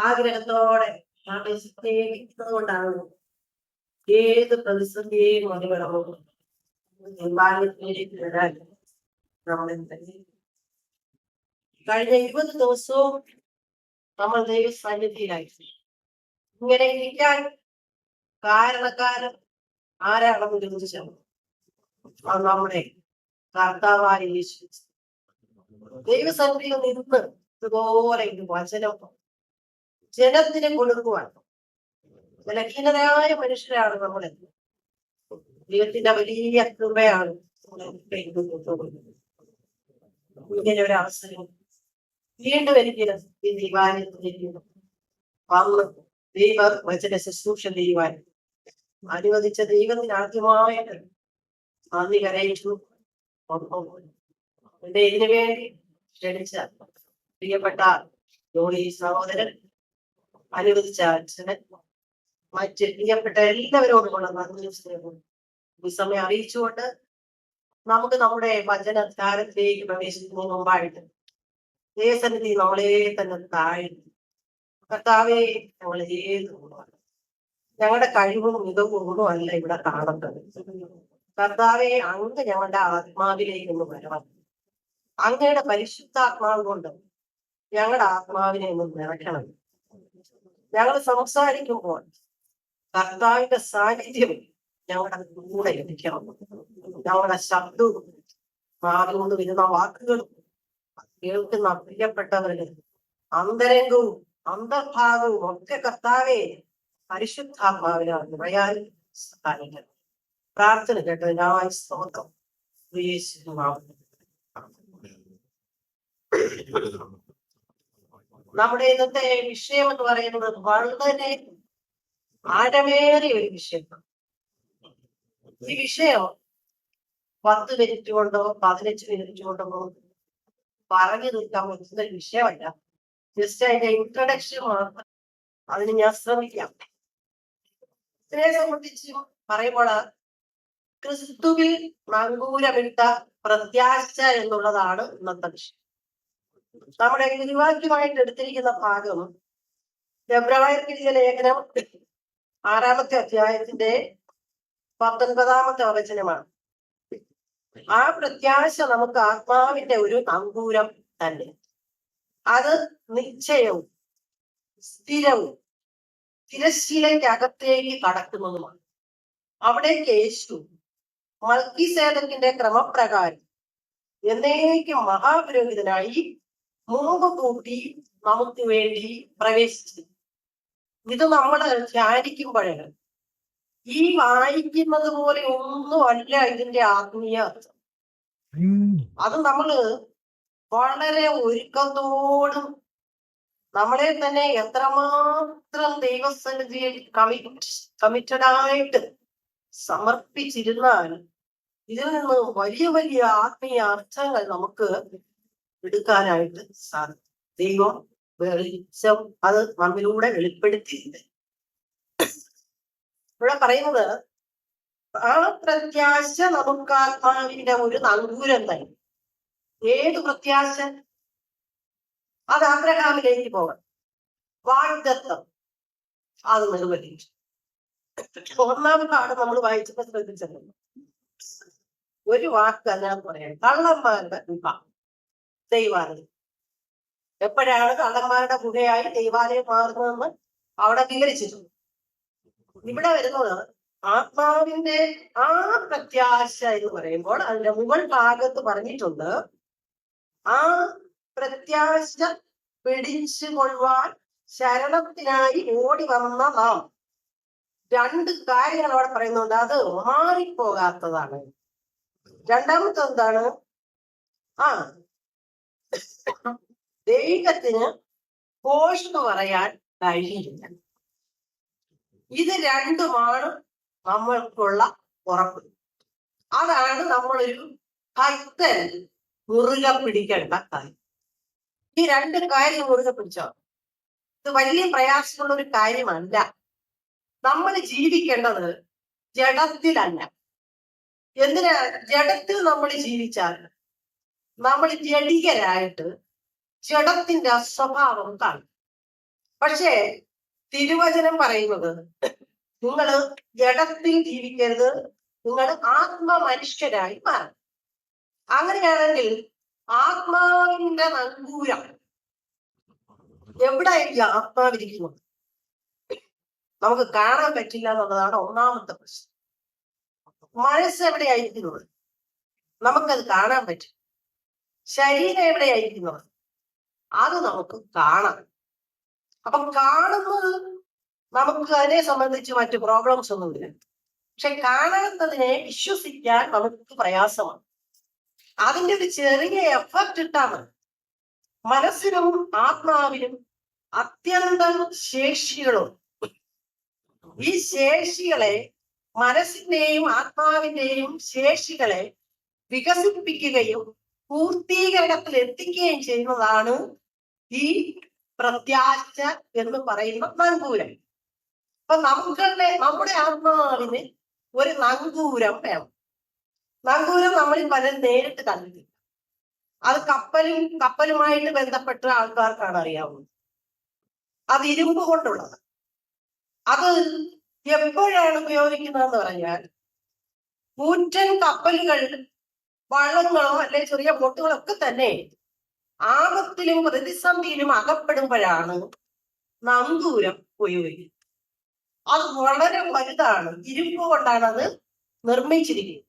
ആഗ്രഹത്തോടെ നമ്മെ സ്നേഹിക്കുന്നത് കൊണ്ടാണ് ഏത് പ്രതിസന്ധിയെയും മറികടന്നു നിർമ്മാണത്തിലേക്ക് നമ്മൾ? കഴിഞ്ഞ ഇരുപത് ദിവസവും നമ്മൾ ദൈവ സാന്നിധ്യയിലായിരുന്നു ഇങ്ങനെ ഇരിക്കാൻ കാരണക്കാരൻ ആരാണെന്ന് ചോദിച്ചു അത് നമ്മുടെ കർത്താവായ യേശു ദൈവസന്നിധിയിൽ നിന്ന് ഇതുപോലെ ഇത് വചനം ജനത്തിന് കൊടുക്കുവാൻ ബലഹീനതയായ മനുഷ്യരാണ് നമ്മളെ. ദൈവത്തിന്റെ വലിയ കൃപയാണ്. ഇങ്ങനെ ഒരു അവസരം വീണ്ടും എനിക്ക് ഈ ദൈവാലയത്തിലേക്ക് വന്ന് ദൈവ വചന ശുശ്രൂഷ ചെയ്യുവാൻ അനുവദിച്ച ദൈവത്തിന് ആദ്യമായിട്ട് നന്ദി കരയിച്ചു. എന്റെ ഇതിനു വേണ്ടി ക്ഷണിച്ച പ്രിയപ്പെട്ട ജോളി സഹോദരൻ അനുവദിച്ച അച്ഛന് മറ്റ് പ്രിയപ്പെട്ട എല്ലാവരോടുമുള്ള നന്ദി സ്നേഹവും ഈ അറിയിച്ചുകൊണ്ട് നമുക്ക് നമ്മുടെ വചനധാരത്തിലേക്ക് പ്രവേശിക്കുന്നതിന് മുമ്പായിട്ട് ദേശനിധി നമ്മളെ തന്നെ താഴ്ന്നു കർത്താവെ നമ്മളെ ഞങ്ങളുടെ കഴിവും മികവും ഒന്നും അല്ല ഇവിടെ കാണേണ്ടത് കർത്താവെ അങ്ങ് ഞങ്ങളുടെ ആത്മാവിലേക്ക് ഒന്ന് വരണം. അങ്ങയുടെ പരിശുദ്ധാത്മാവ് കൊണ്ട് ഞങ്ങളുടെ ആത്മാവിനെ ഒന്ന് നിറയ്ക്കണം. ഞങ്ങൾ സംസാരിക്കുമ്പോൾ കർത്താവിന്റെ സാന്നിധ്യം ഞങ്ങളുടെ കൂടെ ലഭിക്കണം ഞങ്ങളുടെ ശബ്ദവും മാറിക്കൊണ്ട് വരുന്ന വാക്കുകളും കേൾക്കുന്ന പ്രിയപ്പെട്ടവരും അന്തരംഗവും അന്തർഭാഗവും ഒക്കെ കർത്താവെ പരിശുദ്ധാത്മാവിനെ നിറയാൻ സഹായിക്കണം പ്രാർത്ഥന കേട്ടതിനായി സ്തോത്രം. യേശുനാമത്തിൽ. നമ്മുടെ ഇന്നത്തെ വിഷയം എന്ന് പറയുന്നത് വളരെ ആഴമേറിയ ഒരു വിഷയമാണ് ഈ വിഷയം പത്ത് മിനിറ്റ് കൊണ്ടോ പതിനഞ്ച് മിനിറ്റ് കൊണ്ടോ പറഞ്ഞു തീർക്കാൻ പറ്റുന്ന ഒരു വിഷയമല്ല. ജസ്റ്റ് അതിന്റെ ഇൻട്രഡക്ഷൻ മാത്രം അതിന് ഞാൻ ശ്രമിക്കാം. ഇതിനെ സംബന്ധിച്ച് പറയുമ്പോൾ ക്രിസ്തുവിൽ നങ്കൂരമിട്ട പ്രത്യാശ എന്നുള്ളതാണ് ഇന്നത്തെ വിഷയം. നമ്മുടെ ഗുരുവാക്യമായിട്ട് എടുത്തിരിക്കുന്ന ഭാഗം ഫെബ്രുവരി ലേഖനം ആറാമത്തെ അധ്യായത്തിന്റെ പത്തൊൻപതാമത്തെ വചനമാണ്. ആ പ്രത്യാശ നമുക്ക് ആത്മാവിന്റെ ഒരു നങ്കൂരം തന്നെ. അത് നിശ്ചയവും സ്ഥിരവും തിരശ്ശീലയ്ക്ക് അകത്തേക്ക് കടക്കുന്നതുമാണ്. അവിടേക്ക് യേശു മൽക്കിസേദക്കിന്റെ ക്രമപ്രകാരം എന്നേക്കും മഹാപുരോഹിതനായി മുമ്പ് കൂട്ടി നമുക്ക് വേണ്ടി പ്രവേശിച്ചത് ഇത് നമ്മൾ ധ്യാനിക്കുമ്പോഴേ ഈ വായിക്കുന്നത് പോലെ ഒന്നും അല്ല ഇതിന്റെ ആത്മീയ അർത്ഥം. അത് നമ്മൾ വളരെ ഒരുക്കത്തോടും നമ്മളെ തന്നെ എത്രമാത്രം ദൈവസന്നിധിയിൽ കമ്മിറ്റ് കമ്മിറ്റഡായിട്ട് സമർപ്പിച്ചിരുന്നാൽ ഇതിൽ നിന്ന് വലിയ വലിയ ആത്മീയ അർത്ഥങ്ങൾ നമുക്ക് എടുക്കാനായിട്ട് സാധിക്കും ദൈവം വെളിച്ചം അത് നമ്മിലൂടെ വെളിപ്പെടുത്തിയിട്ടുണ്ട്. ഇവിടെ പറയുന്നത് ആ പ്രത്യാശ നമുക്ക് ആത്മാവിന്റെ ഒരു നങ്കൂരം തന്നെ. ഏത് പ്രത്യാശ? അത് ആഗ്രഹാമിലേക്ക് പോകണം വാഗ്ദത്തം. അത് നിർവഹിച്ചു. ഒന്നാം പാട് നമ്മൾ വായിച്ചപ്പോ ശ്രദ്ധിച്ചല്ലോ. ഒരു വാക്ക് അതിനകത്ത് പറയാം കള്ളന്മാരുടെ ഗുഹ ദൈവാലയം. എപ്പോഴാണ് കള്ളന്മാരുടെ ഗുഹയായി ദൈവാലയം മാറുന്നതെന്ന് അവിടെ വിവരിച്ചിട്ടുണ്ട്. ഇവിടെ വരുന്നത് ആത്മാവിന്റെ ആ പ്രത്യാശ എന്ന് പറയുമ്പോൾ അതിന്റെ മുകൾ ഭാഗത്ത് പറഞ്ഞിട്ടുണ്ട് ആ പ്രത്യാശ പിടിച്ചു കൊള്ളുവാൻ ശരണത്തിനായി ഓടി വന്ന നാം. രണ്ട് കാര്യങ്ങൾ അവിടെ പറയുന്നുണ്ട്. അത് മാറിപ്പോകാത്തതാണ്. രണ്ടാമത്തെ എന്താണ് ആ ദൈവത്തിന് പോഷക പറയാൻ കഴിയില്ല. ഇത് രണ്ടുമാണ് നമ്മൾക്കുള്ള ഉറപ്പ്. അതാണ് നമ്മളൊരു ഭക്തൻ മുറുകെ പിടിക്കേണ്ട കാര്യം. ഈ രണ്ട് കാര്യം മുറുകെ പിടിച്ചോ? ഇത് വലിയ പ്രയാസമുള്ള ഒരു കാര്യമല്ല. നമ്മൾ ജീവിക്കേണ്ടത് ജഡത്തിലല്ല. എന്തിനാ? ജഡത്തിൽ നമ്മൾ ജീവിച്ചാൽ നമ്മൾ ജഡികരായിട്ട് ജഡത്തിന്റെ സ്വഭാവം കാണും. പക്ഷേ തിരുവചനം പറയുന്നത് നിങ്ങൾ ജഡത്തിൽ ജീവിക്കരുത് നിങ്ങൾ ആത്മമനുഷ്യരായി മാറും അങ്ങനെയാണെങ്കിൽ ആത്മാവിന്റെ നങ്കൂരം എവിടെയായിരിക്കും ആത്മാവിരിക്കുന്നത്? നമുക്ക് കാണാൻ പറ്റില്ല എന്നുള്ളതാണ് ഒന്നാമത്തെ പ്രശ്നം. മനസ്സ് എവിടെയായിരിക്കുന്നത്? നമുക്കത് കാണാൻ പറ്റും ശരീരം എവിടെയായിരിക്കുന്നത് അത് നമുക്ക് കാണാം. അപ്പൊ കാണുന്നത് നമുക്ക് അതിനെ സംബന്ധിച്ച് മറ്റു പ്രോബ്ലംസ് ഒന്നുമില്ല. പക്ഷെ കാണാത്തതിനെ വിശ്വസിക്കാൻ നമുക്ക് പ്രയാസമാണ്. അതിന്റെ ഒരു ചെറിയ എഫക്റ്റ് ഇട്ടാൽ മതി. ആത്മാവിനും അത്യന്തം ശേഷികളും. ഈ ശേഷികളെ മനസ്സിന്റെയും ആത്മാവിന്റെയും ശേഷികളെ വികസിപ്പിക്കുകയും പൂർത്തീകരണത്തിൽ എത്തിക്കുകയും ചെയ്യുന്നതാണ് ഈ പ്രത്യാശ എന്ന് പറയുന്ന നങ്കൂരം. അപ്പൊ നമുക്കുടെ നമ്മുടെ ആത്മാവിന് ഒരു നങ്കൂരം വേണം. നങ്കൂരം നമ്മൾ പലരും നേരിട്ട് കണ്ടിട്ടില്ല. അത് കപ്പലും കപ്പലുമായിട്ട് ബന്ധപ്പെട്ട ആൾക്കാർക്കാണ് അറിയാവുന്നത്. അത് ഇരുമ്പ് കൊണ്ടുള്ളത്. അത് എപ്പോഴാണ് ഉപയോഗിക്കുന്നതെന്ന് പറഞ്ഞാൽ കൂറ്റൻ കപ്പലുകൾ വള്ളങ്ങളോ അല്ലെ ചെറിയ ബോട്ടുകളോ ഒക്കെ തന്നെ ആപത്തിലും പ്രതിസന്ധിയിലും അകപ്പെടുമ്പോഴാണ് നങ്കൂരം ഉപയോഗിക്കുന്നത്. അത് വളരെ വലുതാണ്. ഇരുമ്പ് കൊണ്ടാണ് അത് നിർമ്മിച്ചിരിക്കുന്നത്.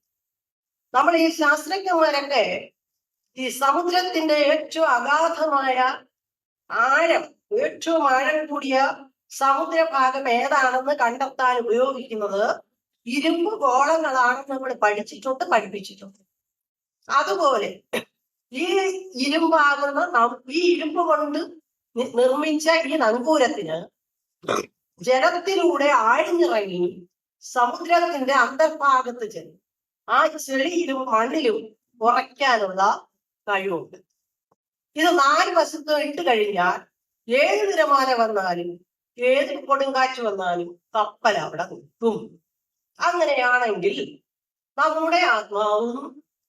നമ്മൾ ഈ ശാസ്ത്രജ്ഞന്മാരൊക്കെ ഈ സമുദ്രത്തിന്റെ ഏറ്റവും അഗാധമായ ആഴം ഏറ്റവും ആഴം കൂടിയ സമുദ്രഭാഗം ഏതാണെന്ന് കണ്ടെത്താൻ ഉപയോഗിക്കുന്നത് ഇരുമ്പ് ഗോളങ്ങളാണെന്ന് നമ്മൾ പഠിച്ചിട്ടുണ്ട് പഠിപ്പിച്ചിട്ടുണ്ട്. അതുപോലെ ഈ ഇരുമ്പാകുന്ന ഈ ഇരുമ്പ് കൊണ്ട് നിർമ്മിച്ച ഈ നങ്കൂരത്തിന് ജലത്തിലൂടെ ആഴ്ന്നിറങ്ങി സമുദ്രത്തിന്റെ അന്തർഭാഗത്ത് ചെന്ന് ആ ചെളിയിലും മണ്ണിലും ഉറയ്ക്കാനുള്ള കഴിവുണ്ട്. ഇത് നാല് വശത്ത് ഇട്ട് കഴിഞ്ഞാൽ ഏത് തിരമാല വന്നാലും ഏത് കൊടുങ്കാറ്റ് വന്നാലും കപ്പൽ അവിടെ നിൽക്കും. അങ്ങനെയാണെങ്കിൽ നമ്മുടെ ആത്മാവും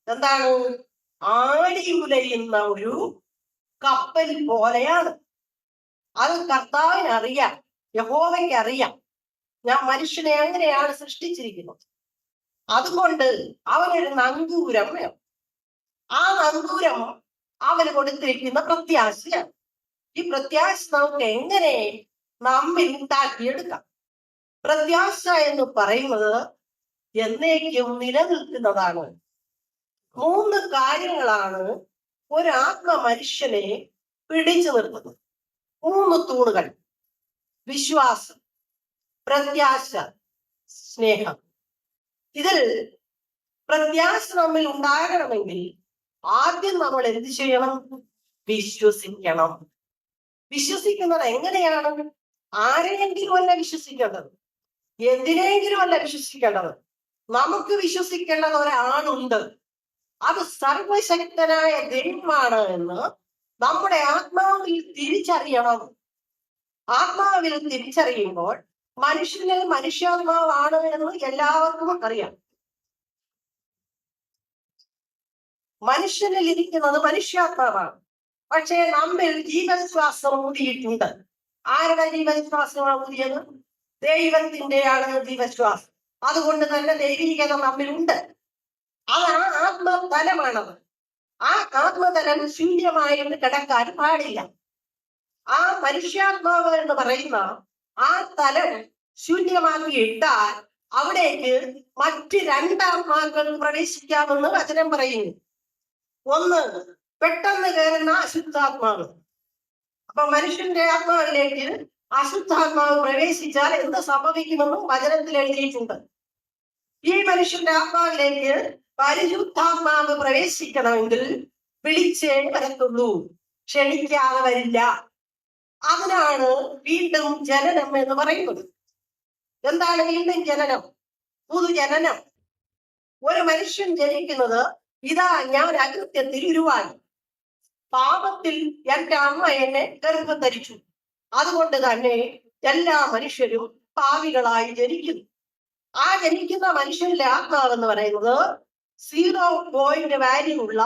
എന്താണ്? ആടി ഉലയുന്ന ഒരു കപ്പൽ പോലെയാണ്. അത് കർത്താവിന് അറിയാം യഹോവയ്ക്ക് അറിയാം ഞാൻ മനുഷ്യനെ അങ്ങനെയാണ് സൃഷ്ടിച്ചിരിക്കുന്നത്. അതുകൊണ്ട് അവനൊരു നങ്കൂരം വേണം. ആ നങ്കൂരം അവന് കൊടുത്തിരിക്കുന്ന പ്രത്യാശയാണ്. ഈ പ്രത്യാശ നമുക്ക് എങ്ങനെ നമ്മിൽ ഉണ്ടാക്കിയെടുക്കാം? പ്രത്യാശ എന്ന് പറയുന്നത് എന്നേക്കും നിലനിൽക്കുന്നതാണ് മൂന്ന് കാര്യങ്ങളാണ് ഒരാത്മ മനുഷ്യനെ പിടിച്ചു നിർത്തുന്നത്. മൂന്ന് തൂണുകൾ. വിശ്വാസം പ്രത്യാശ സ്നേഹം. ഇതിൽ പ്രത്യാശ നമ്മിൽ ഉണ്ടാകണമെങ്കിൽ ആദ്യം നമ്മൾ എന്ത് ചെയ്യണം? വിശ്വസിക്കണം. വിശ്വസിക്കുന്നത് എങ്ങനെയാണ്? ആരെയെങ്കിലും അല്ല വിശ്വസിക്കേണ്ടത്. എന്തിനെങ്കിലും അല്ല വിശ്വസിക്കേണ്ടത്. നമുക്ക് വിശ്വസിക്കേണ്ടത് ഒരാളുണ്ട്. അത് സർവശക്തനായ ദൈവമാണ് എന്ന് നമ്മുടെ ആത്മാവിൽ തിരിച്ചറിയണം. ആത്മാവിൽ തിരിച്ചറിയുമ്പോൾ മനുഷ്യനിൽ മനുഷ്യാത്മാവാണ് എന്ന് എല്ലാവർക്കും അറിയാം. മനുഷ്യനിൽ ഇരിക്കുന്നത് മനുഷ്യാത്മാവാണ്. പക്ഷേ നമ്മിൽ ജീവശ്വാസം ഊതിയിട്ടുണ്ട്. ആരുടെ ജീവശ്വാസമാണ് ഊതിയത്? ദൈവത്തിന്റെയാണ് ജീവശ്വാസം അതുകൊണ്ട് തന്നെ ദൈവീകത നമ്മിലുണ്ട്. ആ ആത്മതലമാണത് ആ ആത്മതലം ശൂന്യമായിട്ട് കിടക്കാൻ പാടില്ല. ആ മനുഷ്യാത്മാവ് എന്ന് പറയുന്ന ആ തലം ശൂന്യമാക്കി ഇട്ടാൽ അവിടേക്ക് മറ്റ് രണ്ടാത്മാക്കൾ പ്രവേശിക്കാമെന്ന് വചനം പറയുന്നു. ഒന്ന് പെട്ടെന്ന് കയറുന്ന അശുദ്ധാത്മാവ്. അപ്പൊ മനുഷ്യന്റെ ആത്മാവിലേക്ക് അശുദ്ധാത്മാവ് പ്രവേശിച്ചാൽ എന്ത് സംഭവിക്കുമെന്നും വചനത്തിൽ എഴുതിയിട്ടുണ്ട്. ഈ മനുഷ്യന്റെ ആത്മാവിലേക്ക് പരിശുദ്ധാത്മാവ് പ്രവേശിക്കണമെങ്കിൽ വിളിച്ചേ വരത്തുള്ളൂ. ക്ഷണിക്കാതെ വരില്ല. അതിനാണ് വീണ്ടും ജനനം എന്ന് പറയുന്നത്. എന്താണ് വീണ്ടും ജനനം? പുതുജനനം. ഒരു മനുഷ്യൻ ജനിക്കുന്നത് ഇതാ ഞാൻ അകൃത്യത്തിൽ ഉരുവായി പാപത്തിൽ എന്റെ അമ്മ എന്നെ ഗർഭം ധരിച്ചു അതുകൊണ്ട് തന്നെ എല്ലാ മനുഷ്യരും പാവികളായി ജനിക്കുന്നു. ആ ജനിക്കുന്ന മനുഷ്യന്റെ ആത്മാവെന്ന് പറയുന്നത് സീറോ പോയിന്റ് വാല്യൂ ഉള്ള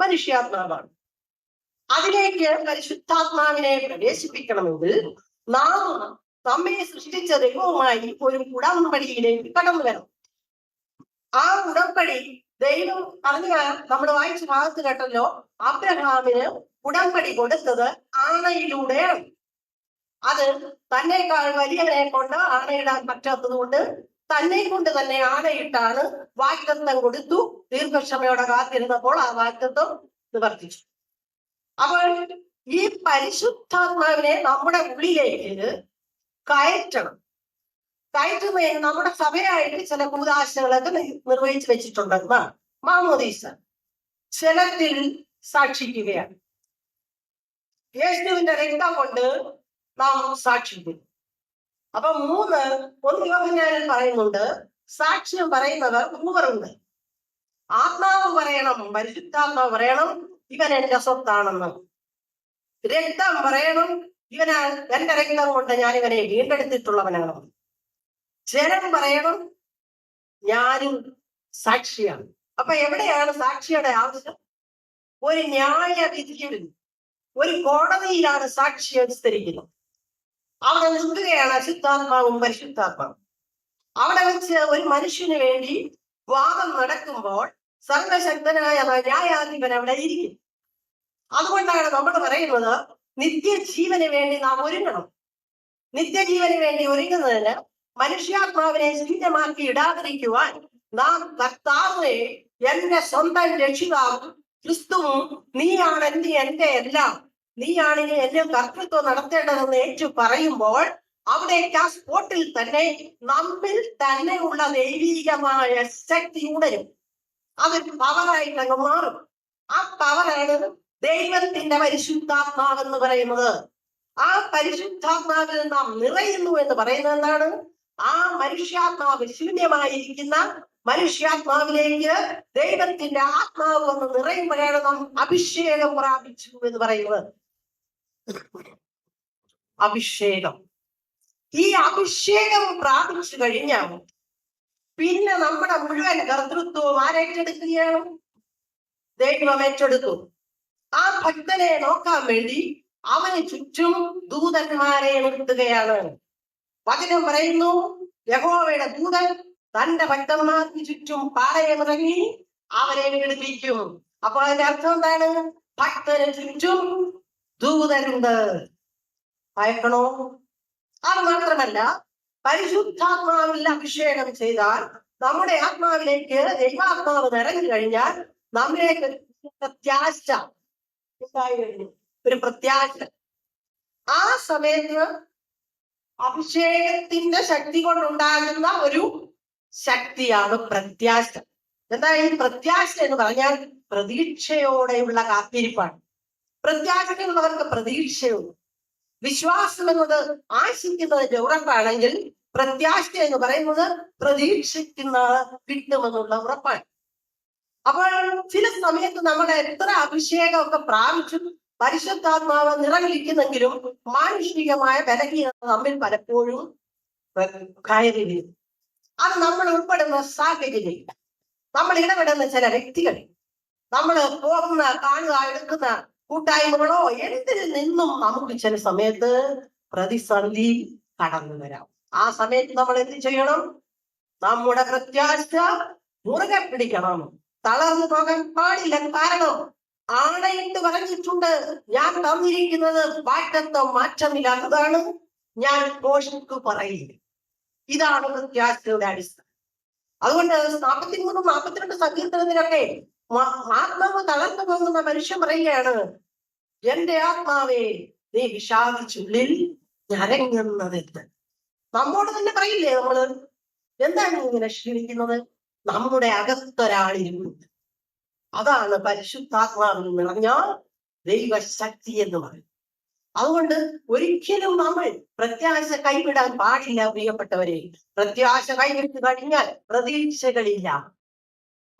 മനുഷ്യാത്മാവാണ്. അതിലേക്ക് പരിശുദ്ധാത്മാവിനെ പ്രവേശിപ്പിക്കണമെങ്കിൽ നാം നമ്മെ സൃഷ്ടിച്ച ദൈവവുമായി ഒരു ഉടമ്പടിയിലേക്ക് കടന്നു വരണം. ആ ഉടമ്പടി ദൈവം അറിഞ്ഞ നമ്മൾ വായിച്ച ഭാഗത്ത് കേട്ടല്ലോ അബ്രഹാമിന് ഉടമ്പടി കൊടുത്തത് ആണയിലൂടെയാണ്. അത് തന്നെക്കാൾ വലിയവനെ കൊണ്ട് ആണയിടാൻ പറ്റാത്തത് കൊണ്ട് തന്നെ കൊണ്ട് തന്നെ ആണയിട്ടാണ് വാഗ്ദത്തം കൊടുത്തു. ദീർഘക്ഷമയോടെ കാത്തിരുന്നപ്പോൾ ആ വാഗ്ദത്തം നിവർത്തിച്ചു. അപ്പോൾ ഈ പരിശുദ്ധാത്മാവിനെ നമ്മുടെ ഉള്ളിലേക്ക് കയറ്റണം. കയറ്റുന്നതിന് നമ്മുടെ സഭയായിട്ട് ചില കൂതാശകളൊക്കെ നിർവഹിച്ചു വെച്ചിട്ടുണ്ടെന്നാണ് മാമോദീസ ജലത്തിൽ സാക്ഷിക്കുകയാണ്. യേശുവിന്റെ രക്തം കൊണ്ട് നാം സാക്ഷിക്കുന്നു. അപ്പൊ മൂന്ന് ഒന്ന് യോഹന്നാനിൽ പറയുന്നുണ്ട്. സാക്ഷ്യം പറയുന്നവർ മൂവറുണ്ട് ആത്മാവ് പറയണം പരിശുദ്ധാത്മാവ് പറയണം ഇവൻ എന്റെ സ്വത്താണെന്ന്. രക്തം പറയണം ഇവന് എന്റെ രക്തം കൊണ്ട് ഞാൻ ഇവനെ വീണ്ടെടുത്തിട്ടുള്ളവനാണ്. ജനം പറയണം ഞാനും സാക്ഷിയാണ്. അപ്പൊ എവിടെയാണ് സാക്ഷിയുടെ ആവശ്യം? ഒരു ന്യായ വിധിയിൽ ഒരു കോടതിയിലാണ് സാക്ഷി അനുസരിക്കുന്നത് അവിടെ നിൽക്കുകയാണ് അശുദ്ധാത്മാവും പരിശുദ്ധാത്മാവും. അവിടെ വെച്ച് ഒരു മനുഷ്യന് വേണ്ടി വാദം നടക്കുമ്പോൾ സർവശക്തനായ ന്യായാധിപൻ അവിടെ ഇരിക്കും. അതുകൊണ്ടാണ് നമ്മൾ പറയുന്നത് നിത്യജീവന് വേണ്ടി നാം ഒരുങ്ങണം. നിത്യജീവന് വേണ്ടി ഒരുങ്ങുന്നതിന് മനുഷ്യാത്മാവിനെ ശൂന്യമാക്കി ഇടാതിരിക്കുവാൻ നാം കർത്താവെ എന്റെ സ്വന്തം രക്ഷിതാവും ക്രിസ്തുവും നീയാണ് എന്റെ എന്റെ എല്ലാം. നീയാണ് ഇനി എന്നെ കർത്തൃത്വം നടത്തേണ്ടതെന്ന് ഏറ്റു പറയുമ്പോൾ അവിടെ ആ സ്പോട്ടിൽ തന്നെ നമ്മിൽ തന്നെയുള്ള ദൈവീകമായ ശക്തി ഉണരും. അതൊരു പവറായിട്ട് അങ്ങ് മാറും. ആ പവറാണ് ദൈവത്തിന്റെ പരിശുദ്ധാത്മാവെന്ന് പറയുന്നത്. ആ പരിശുദ്ധാത്മാവിൽ നാം നിറയുന്നു എന്ന് പറയുന്നത് എന്താണ്? ആ മനുഷ്യാത്മാവ് ശൂന്യമായിരിക്കുന്ന മനുഷ്യാത്മാവിലേക്ക് ദൈവത്തിന്റെ ആത്മാവ് വന്ന് നിറയുമ്പോഴാണ് നാം അഭിഷേകം പ്രാപിച്ചു എന്ന് പറയുന്നത്. അഭിഷേകം. ഈ അഭിഷേകം പ്രാപിച്ചു കഴിഞ്ഞാൽ പിന്നെ നമ്മുടെ മുഴുവൻ കർത്തൃത്വവും ആരേറ്റെടുക്കുകയാണ് ദൈവം ഏറ്റെടുത്തു. ആ ഭക്തനെ നോക്കാൻ വേണ്ടി അവന് ചുറ്റും ദൂതന്മാരെ നിർത്തുകയാണ് വചനം പറയുന്നു യഹോവയുടെ ദൂതൻ തന്റെ ഭക്തന്മാർക്ക് ചുറ്റും പാളയമിറങ്ങി അവരെ പീഡിപ്പിക്കും അപ്പൊ അതിന്റെ അർത്ഥം എന്താണ്? ഭക്തന് ചുറ്റും ദൂതരുണ്ട്. ഭയക്കണോ? അത് മാത്രമല്ല പരിശുദ്ധാത്മാവിൽ അഭിഷേകം ചെയ്താൽ നമ്മുടെ ആത്മാവിലേക്ക് ദൈവാത്മാവ് നിറഞ്ഞു കഴിഞ്ഞാൽ നമ്മിലേക്ക് പ്രത്യാശ. ഒരു പ്രത്യാശ. ആ സമയത്ത് അഭിഷേകത്തിന്റെ ശക്തി കൊണ്ടുണ്ടാകുന്ന ഒരു ശക്തിയാണ് പ്രത്യാശ. എന്താ ഈ പ്രത്യാശ എന്ന് പറഞ്ഞാൽ പ്രതീക്ഷയോടെയുള്ള കാത്തിരിപ്പാണ്. പ്രത്യാശയുള്ളവർക്ക് പ്രതീക്ഷയുണ്ട് വിശ്വാസം എന്നത് ആശിക്കുന്നതിന്റെ ഉറപ്പാണെങ്കിൽ പ്രത്യാശ എന്ന് പറയുന്നത് പ്രതീക്ഷിക്കുന്ന കിട്ടുമെന്നുള്ള ഉറപ്പാണ്. അപ്പോൾ ചില സമയത്ത് നമ്മൾ എത്ര അഭിഷേകമൊക്കെ പ്രാപിച്ചു പരിശുദ്ധാത്മാവ് നിറകളിക്കുന്നെങ്കിലും മാനുഷികമായ ബലഹീനത നമ്മിൽ പലപ്പോഴും കയറി അത് നമ്മൾ ഉൾപ്പെടുന്ന സാഹചര്യം നമ്മൾ ഇടപെടുന്ന ചില വ്യക്തികൾ നമ്മൾ പോകുന്ന കാണുക എടുക്കുന്ന കൂട്ടായ്മകളോ എന്തിൽ നിന്നും നമുക്ക് ചില സമയത്ത് പ്രതിസന്ധി കടന്നു വരാം. ആ സമയത്ത് നമ്മൾ എന്ത് ചെയ്യണം? നമ്മുടെ പ്രത്യാശ മുറുകെ പിടിക്കണം. തളർന്നു പോകാൻ പാടില്ല. കാരണം ആണയിട്ട് പറഞ്ഞിട്ടുണ്ട് ഞാൻ തന്നിരിക്കുന്നത് വാറ്റത്വം മാറ്റമില്ലാത്തതാണ്. ഞാൻ കോശക്ക് പറയില്ല. ഇതാണ് പ്രത്യാശയുടെ അടിസ്ഥാനം. അതുകൊണ്ട് നാൽപ്പത്തിമൂന്ന് നാൽപ്പത്തിരണ്ട് സങ്കീർത്തനത്തിലൊക്കെ മ- ആത്മാവ് തളർന്നു പോകുന്ന മനുഷ്യൻ പറയുകയാണ് എന്റെ ആത്മാവേ നീ വിഷാദിച്ചുള്ളിൽ ഞരങ്ങുന്നതെന്ന് നമ്മോട് തന്നെ പറയില്ലേ നമ്മൾ? എന്താണ് ഇങ്ങനെ ക്ഷീണിക്കുന്നത് നമ്മുടെ അകത്തൊരാളിരുന്നു. അതാണ് പരിശുദ്ധാത്മാവിൽ നിറഞ്ഞ ദൈവശക്തി എന്ന് പറയും അതുകൊണ്ട് ഒരിക്കലും നമ്മൾ പ്രത്യാശ കൈവിടാൻ പാടില്ല പ്രിയപ്പെട്ടവരെ. പ്രത്യാശ കൈവിട്ട് കഴിഞ്ഞാൽ പ്രതീക്ഷകളില്ല.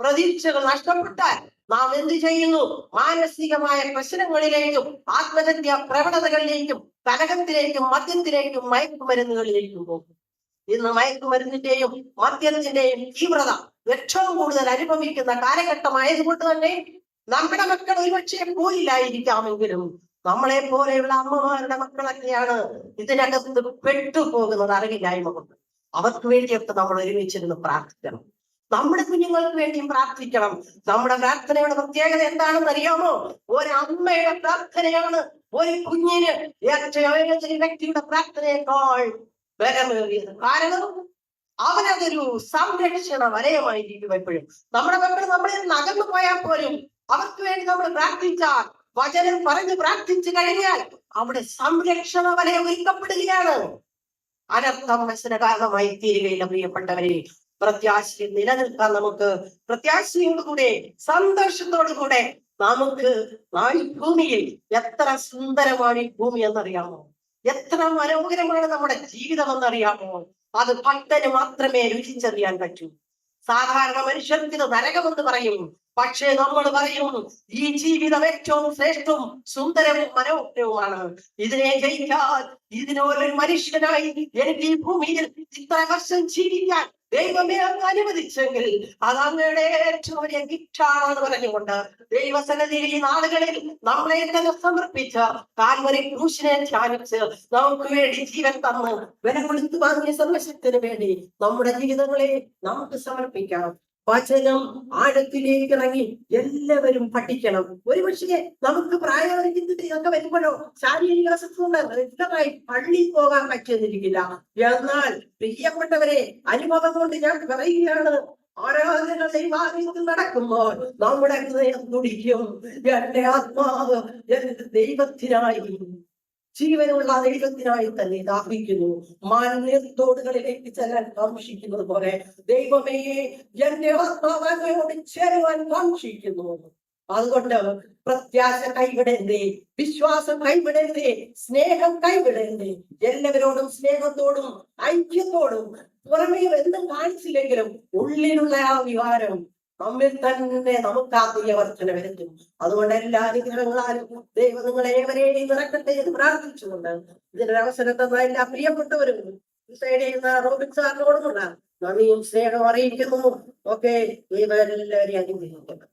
പ്രതീക്ഷകൾ നഷ്ടപ്പെട്ടാൽ നാം എന്ത് ചെയ്യുന്നു? മാനസികമായ പ്രശ്നങ്ങളിലേക്കും ആത്മഹത്യ പ്രവണതകളിലേക്കും കലഹത്തിലേക്കും മദ്യത്തിലേക്കും മയക്കുമരുന്നുകളിലേക്കും പോകും ഇന്ന് മയക്കുമരുന്നിന്റെയും മദ്യത്തിന്റെയും തീവ്രത ഏറ്റവും കൂടുതൽ അനുഭവിക്കുന്ന കാലഘട്ടമായതുകൊണ്ട് തന്നെ നമ്മുടെ മക്കൾ ഒരുപക്ഷെ പോയില്ലായിരിക്കാമെങ്കിലും നമ്മളെ പോലെയുള്ള അമ്മമാരുടെ മക്കളൊക്കെയാണ് ഇതിനകത്ത് പെട്ടുപോകുന്നത് അറിവില്ലായ്മ കൊണ്ട്. അവർക്ക് വേണ്ടിയൊക്കെ നമ്മൾ ഒരുമിച്ചിരുന്ന് പ്രാർത്ഥിക്കണം. നമ്മുടെ കുഞ്ഞുങ്ങൾക്ക് വേണ്ടിയും പ്രാർത്ഥിക്കണം. നമ്മുടെ പ്രാർത്ഥനയുടെ പ്രത്യേകത എന്താണെന്ന് അറിയാമോ? ഒരു അമ്മയുടെ പ്രാർത്ഥനയാണ്. ഒരു കുഞ്ഞിന് വ്യക്തിയുടെ പ്രാർത്ഥനയേക്കാൾ ബലമേറിയത്. കാരണം അവനതൊരു സംരക്ഷണ വലയമായിരിക്കും എപ്പോഴും നമ്മുടെ മക്കൾ നമ്മളിൽ നിന്ന് അകന്നു പോയാൽ പോലും അവർക്ക് വേണ്ടി നമ്മൾ പ്രാർത്ഥിച്ചാൽ വചനം പറഞ്ഞ് പ്രാർത്ഥിച്ചു കഴിഞ്ഞാൽ അവിടെ സംരക്ഷണ വലയം ഒരുക്കപ്പെടുകയാണ്. അനർത്ഥം മനസ്സിന് കാരണമായി തീരുകയില്ല പ്രിയപ്പെട്ടവരെ. പ്രത്യാശയിൽ നിലനിൽക്കാൻ നമുക്ക് പ്രത്യാശയോടുകൂടെ സന്തോഷത്തോടുകൂടെ നമുക്ക് ആ ഭൂമിയിൽ എത്ര സുന്ദരമാണ് ഈ ഭൂമി എന്നറിയാമോ? എത്ര മനോഹരമാണ് നമ്മുടെ ജീവിതം എന്നറിയാമോ? അത് ഭക്തന് മാത്രമേ രുചിച്ചറിയാൻ പറ്റൂ. സാധാരണ മനുഷ്യർക്ക് ഇത് നരകമെന്ന് പറയും. പക്ഷേ നമ്മൾ പറയും ഈ ജീവിതം ഏറ്റവും ശ്രേഷ്ഠവും സുന്ദരവും മനോഹരവുമാണ്. ഇതിനെ ജയിക്കാൻ ഇതിനൊരു മനുഷ്യനായി എനിക്ക് ഈ ഭൂമിയിൽ ഇത്ര വർഷം ജീവിക്കാൻ ദൈവമേ അങ്ങ് അനുവദിച്ചെങ്കിൽ അത് അങ്ങയുടെ ഏറ്റവും വലിയ ഗിഫ്റ്റാണെന്ന് പറഞ്ഞുകൊണ്ട് ദൈവസന്നിധിയിൽ ഈ നാളുകളിൽ നമ്മളെ തന്നെ സമർപ്പിച്ച കാൽവരി ക്രൂശിനെ ധ്യാനിച്ച് നമുക്ക് വേണ്ടി ജീവൻ തന്ന് വില കൊടുത്തു വാങ്ങിയ സന്ദർശത്തിന് വേണ്ടി നമ്മുടെ ജീവിതങ്ങളെ നമുക്ക് സമർപ്പിക്കാം. വചനം ആഴത്തിലേക്ക് ഇറങ്ങി എല്ലാവരും പഠിക്കണം. ഒരു പക്ഷേ നമുക്ക് പ്രായോഗികതയൊക്കെ വരുമ്പോഴോ ശാരീരിക വ്യക്തമായി പള്ളി പോകാൻ പറ്റുന്നിരിക്കില്ല എന്നാൽ പ്രിയപ്പെട്ടവരെ അനുഭവം കൊണ്ട് ഞാൻ പറയുകയാണ് ആരാധന ദൈവാലയത്തിൽ നടക്കുമ്പോൾ നമ്മുടെ ഹൃദയം തുടിക്കും. എന്റെ ആത്മാവ് ദൈവത്തിനായി ജീവനുള്ള ദൈവത്തിനായി തന്നെ ദാഹിക്കുന്നു. മാനത്തോടുകളിലേക്ക് ചെല്ലാൻ കാക്ഷിക്കുന്നത് പോലെ ദൈവമേ എന്റെ ആത്മാവനോട് ചേരുവാൻ കാക്ഷിക്കുന്നു അതുകൊണ്ട് പ്രത്യാശ കൈവിടരുതേ വിശ്വാസം കൈവിടരുതേ സ്നേഹം കൈവിടരുതേ എല്ലാവരോടും സ്നേഹത്തോടും ഐക്യത്തോടും പുറമേ എന്തും കാണിച്ചില്ലെങ്കിലും ഉള്ളിലുള്ള ആ വികാരം നമ്മിൽ തന്നെ നമുക്ക് ആത്മീയവർദ്ധന വരുത്തും അതുകൊണ്ട് എല്ലാ അനുഗ്രഹങ്ങളാലും ദൈവം നിങ്ങൾ ഏവരെയും നിറക്കട്ടെ എന്ന് പ്രാർത്ഥിച്ചുകൊണ്ട് ഇതിന്റെ അവസരം തന്ന എല്ലാ പ്രിയപ്പെട്ടവരും ചെയ്യുന്ന റോബിൻ സാറിനോടുമുള്ള നന്ദിയും സ്നേഹവും അറിയിക്കുന്നു. ഓക്കെ ദൈവം എല്ലാവരെയും അനുഗ്രഹിക്കണം